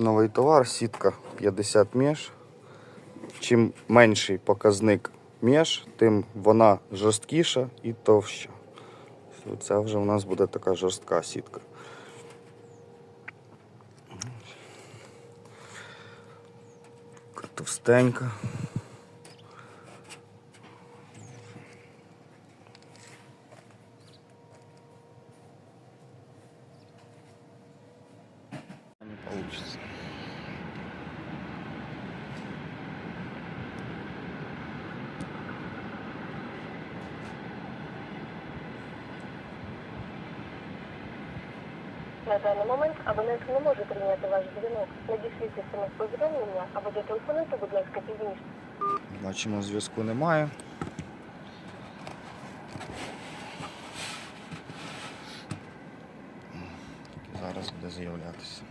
Новий товар, сітка 50 між. Чим менший показник між, тим вона жорсткіша і товща. Це вже у нас буде така жорстка сітка. Товстенька. Получится. На даний момент абонент не може прийняти ваш дзвінок. Надішліться смс-повідомлення або зателефонуйте, будь ласка, пізніше. Бачимо, зв'язку немає. Зараз буде з'являтися.